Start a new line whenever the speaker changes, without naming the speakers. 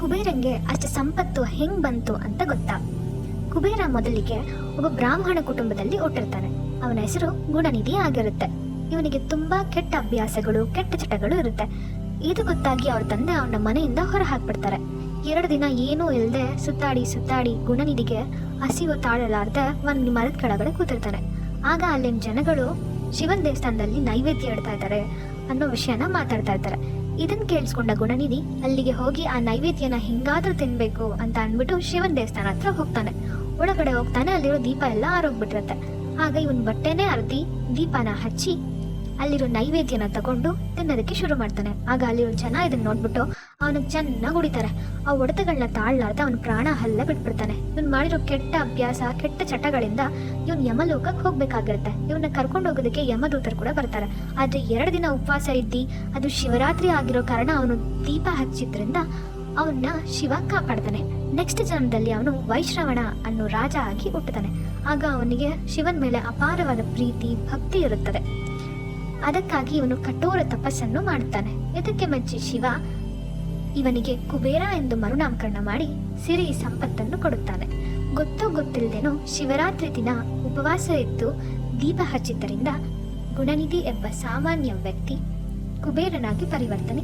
ಕುಬೇರಂಗೆ ಅಷ್ಟು ಸಂಪತ್ತು ಹೆಂಗ್ ಬಂತು ಅಂತ ಗೊತ್ತಾ? ಕುಬೇರ ಮೊದಲಿಗೆ ಒಬ್ಬ ಬ್ರಾಹ್ಮಣ ಕುಟುಂಬದಲ್ಲಿ ಹುಟ್ಟಿರ್ತಾನೆ. ಅವನ ಹೆಸರು ಗುಣನಿಧಿ ಆಗಿರುತ್ತೆ. ಇವನಿಗೆ ತುಂಬಾ ಕೆಟ್ಟ ಅಭ್ಯಾಸಗಳು, ಕೆಟ್ಟ ಚಟಗಳು ಇರುತ್ತೆ. ಇದು ಗೊತ್ತಾಗಿ ಅವ್ರ ತಂದೆ ಅವನ ಮನೆಯಿಂದ ಹೊರ ಹಾಕ್ಬಿಡ್ತಾರೆ ಎರಡು ದಿನ ಏನೂ ಇಲ್ಲದೆ ಸುತ್ತಾಡಿ ಸುತ್ತಾಡಿ ಗುಣನಿಧಿಗೆ ಹಸಿವು ತಾಳಲಾರ್ದೆ ಒಂದು ಮರದ ಕೆಳಗಡೆ ಕೂತಿರ್ತಾನೆ. ಆಗ ಅಲ್ಲಿನ ಜನಗಳು ಶಿವನ್ ದೇವಸ್ಥಾನದಲ್ಲಿ ನೈವೇದ್ಯ ಇಡ್ತಾ ಇದ್ದಾರೆ ಅನ್ನೋ ವಿಷಯನ ಮಾತಾಡ್ತಾ ಇರ್ತಾರೆ. ಇದನ್ನ ಕೇಳಿಸ್ಕೊಂಡ ಗುಣನಿಧಿ, ಅಲ್ಲಿಗೆ ಹೋಗಿ ಆ ನೈವೇದ್ಯನ ಹಿಂಗಾದ್ರೂ ತಿನ್ಬೇಕು ಅಂತ ಅಂದ್ಬಿಟ್ಟು ಶಿವನ್ ದೇವಸ್ಥಾನ ಹತ್ರ ಹೋಗ್ತಾನೆ. ಒಳಗಡೆ ಹೋಗ್ತಾನೆ, ಅಲ್ಲಿರೋ ದೀಪ ಎಲ್ಲ ಆರೋಗ್ಬಿಟ್ಟಿರತ್ತೆ. ಆಗ ಇವನ್ ಬಟ್ಟೆನೇ ಅರ್ದಿ ದೀಪನ ಹಚ್ಚಿ ಅಲ್ಲಿರೋ ನೈವೇದ್ಯನ ತಗೊಂಡು ತಿನ್ನೋದಕ್ಕೆ ಶುರು ಮಾಡ್ತಾನೆ. ಆಗ ಅಲ್ಲಿರೋ ಜನ ಇದನ್ನ ನೋಡ್ಬಿಟ್ಟು ಅವನಿಗೆ ಚೆನ್ನಾಗಿ ಹೊಡಿತಾರೆ ಆ ಒಡೆತಗಳನ್ನ ತಾಳ್ಲಾರ್ದ ಅವನ ಪ್ರಾಣ ಹಲ್ಲ ಬಿಟ್ಬಿಡ್ತಾನೆ. ಇವನ್ ಮಾಡಿರೋ ಕೆಟ್ಟ ಅಭ್ಯಾಸ, ಕೆಟ್ಟ ಚಟಗಳಿಂದ ಇವನ್ ಯಮಲೋಕಕ್ಕೆ ಹೋಗ್ಬೇಕಾಗಿರುತ್ತೆ. ಇವನ್ನ ಕರ್ಕೊಂಡು ಹೋಗೋದಕ್ಕೆ ಯಮದೂತರು ಕೂಡ ಬರ್ತಾರೆ. ಆದ್ರೆ ಎರಡು ದಿನ ಉಪವಾಸ ಇದ್ದಿ ಅದು ಶಿವರಾತ್ರಿ ಆಗಿರೋ ಕಾರಣ ಅವನು ದೀಪ ಹಚ್ಚಿದ್ರಿಂದ ಅವನ್ನ ಶಿವ ಕಾಪಾಡ್ತಾನೆ. ನೆಕ್ಸ್ಟ್ ಜನ್ಮದಲ್ಲಿ ಅವನು ವೈಶ್ರವಣ ಅನ್ನೋ ರಾಜ ಆಗಿ ಹುಟ್ಟುತ್ತಾನೆ. ಆಗ ಅವನಿಗೆ ಶಿವನ್ ಮೇಲೆ ಅಪಾರವಾದ ಪ್ರೀತಿ, ಭಕ್ತಿ ಇರುತ್ತದೆ. ಅದಕ್ಕಾಗಿ ಇವನು ಕಠೋರ ತಪಸ್ಸನ್ನು ಮಾಡುತ್ತಾನೆ. ಇದಕ್ಕೆ ಮುಂಚೆ ಶಿವ? ಇವನಿಗೆ ಕುಬೇರ ಎಂದು ಮರುನಾಮಕರಣ ಮಾಡಿ ಸಿರಿ ಸಂಪತ್ತನ್ನು ಕೊಡುತ್ತಾನೆ. ಗೊತ್ತೋ ಗೊತ್ತಿಲ್ಲದೇನೋ ಶಿವರಾತ್ರಿ ದಿನ ಉಪವಾಸ ಇದ್ದು ದೀಪ ಹಚ್ಚಿದ್ದರಿಂದ ಗುಣನಿಧಿ ಎಂಬ ಸಾಮಾನ್ಯ ವ್ಯಕ್ತಿ ಕುಬೇರನಾಗಿ ಪರಿವರ್ತನೆ